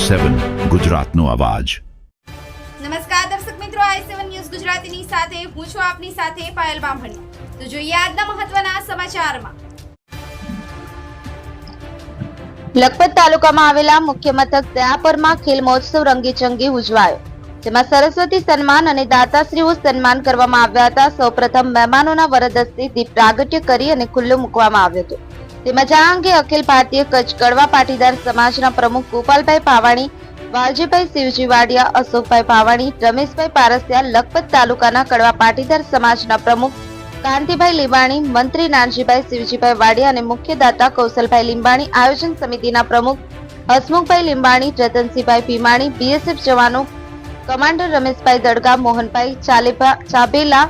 સેવન ગુજરાતનો અવાજ. નમસ્કાર દર્શક મિત્રો આઈ સેવન ન્યૂઝ ગુજરાતીની સાથે હું છું આપની સાથે પાયલ બામણી. તો જોઈએ આજના મહત્વના સમાચારમાં. લખપત તાલુકામાં આવેલા મુખ્ય મથક દયાપરમાં ખેલ મહોત્સવ રંગીચંગી ઉજવાયો. જેમાં સરસ્વતી સન્માન અને દાતાશ્રીઓ સન્માન કરવામાં આવ્યા હતા. સૌપ્રથમ મહેમાનોના વરદસ્તી દીપ પ્રાગટ્ય કરી અને ખુલ્લો મૂકવામાં આવ્યો હતો. તેમાં આ અંગે અખિલ ભારતીય કચ્છ કડવા પાટીદાર સમાજના પ્રમુખ ગોપાલભાઈ પાવાણી વાલજીભાઈ શિવજી વાડિયા અશોકભાઈ પાવાણી રમેશભાઈ પારસિયા, લખપત તાલુકાના કડવા પાટીદાર સમાજના પ્રમુખ કાંતિભાઈ લીંબાણી, મંત્રી નાનજીભાઈ શિવજીભાઈ વાડિયા અને મુખ્ય દાતા કૌશલભાઈ લીંબાણી, આયોજન સમિતિના પ્રમુખ હસમુખભાઈ લીંબાણી, રતનસિંહભાઈ ભીમાણી, બીએસએફ જવાનો કમાન્ડર રમેશભાઈ દડગા, મોહનભાઈ ચાલેભા ચાબેલા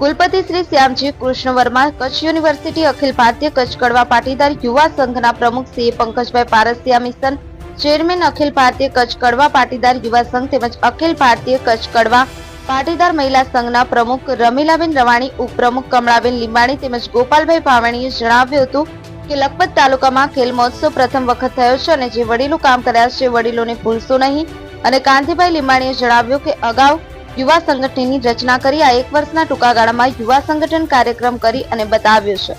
કુલપતિ શ્રી શ્યામજી કૃષ્ણ વર્મા કચ્છ યુનિવર્સિટી અખિલ ભારતીય કચ્છ કડવા પાટીદાર યુવા સંઘના પ્રમુખ શ્રી પંકજભાઈ પારસિયા મિશન, ચેરમેન અખિલ ભારતીય કચ્છ કડવા પાટીદાર યુવા સંઘ તેમજ અખિલ ભારતીય કચ્છ કડવા પાટીદાર મહિલા સંઘના પ્રમુખ રમીલાબેન રવાણી, ઉપપ્રમુખ કમળાબેન લીંબાણી તેમજ ગોપાલભાઈ ભાવણીએ જણાવ્યું હતું કે લખપત તાલુકામાં ખેલ મહોત્સવ પ્રથમ વખત થયો છે અને જે વડીલો કામ કર્યા છે, વડીલોને ભૂલશો નહીં. અને કાંતિભાઈ લીંબાણીએ જણાવ્યું કે અગાઉ યુવા સંગઠનની રચના કરી આ એક વર્ષના ટૂંકા યુવા સંગઠન કાર્યક્રમ કરી અને બતાવ્યો છે.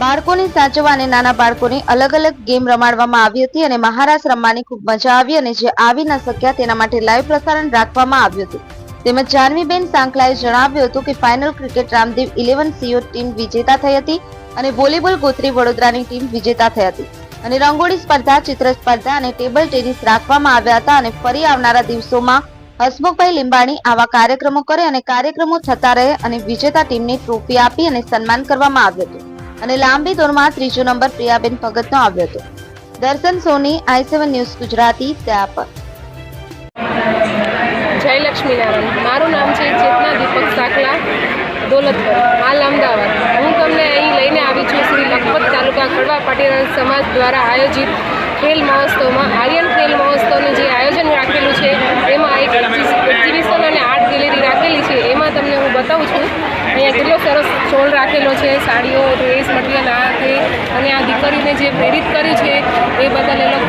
બાળકોને સાચવવા અને નાના બાળકોને અલગ અલગ ગેમ રમાડવામાં આવી હતી અને મહારાજ રમવાની ખૂબ મજા આવી અને જે આવી ન શક્યા તેના માટે લાઈવ પ્રસારણ રાખવામાં આવ્યું હતું. તેમજ જાનવીબેન સાંકલાએ જણાવ્યું હતું કે ફાઇનલ ક્રિકેટ રામદેવ ઇલેવન સીઓ ટીમ વિજેતા થઈ હતી અને વોલીબોલ ગોત્રી વડોદરાની ટીમ વિજેતા થઈ હતી. અને રંગોળી સ્પર્ધા, ચિત્ર સ્પર્ધા અને ટેબલ ટેનિસ રાખવામાં આવ્યા હતા અને ફરી આવનારા દિવસોમાં હસમુખભાઈ લીંબાણી આવા કાર્યક્રમો કરે અને કાર્યક્રમો થતા રહે અને વિજેતા ટીમને ટ્રોફી આપી અને સન્માન કરવામાં આવ્યું હતું. અને લાંબી દોડમાં ત્રીજો નંબર પ્રિયાબેન ભગતનો આવ્યો હતો. દર્શન સોની, આઈ સેવન ન્યૂઝ, ગુજરાતી ત્યાં જય લક્ષ્મીનારાયણ. મારું નામ છે ચેતના દીપક સાકલા દોલતપુર હાલ અમદાવાદ હું તમને અહીં લઈને આવી છું શ્રી લખપત તાલુકા પાટીદાર સમાજ દ્વારા આયોજિત ખેલ મહોત્સવમાં, આર્યન ખેલ મહોત્સવનું જે આયોજન રાખેલું છે, એમાં એક એક્ઝિબિશન અને આર્ટ ગેલેરી રાખેલી છે, એમાં તમને હું બતાવું છું. અહીંયા કેટલો સરસ સ્ટોલ રાખેલો છે, સાડીઓ, ડ્રેસ, મટીરિયલ, આ તે અને આ દીકરીને જે પ્રેરિત કર્યું છે, એ બદલ એ લોકો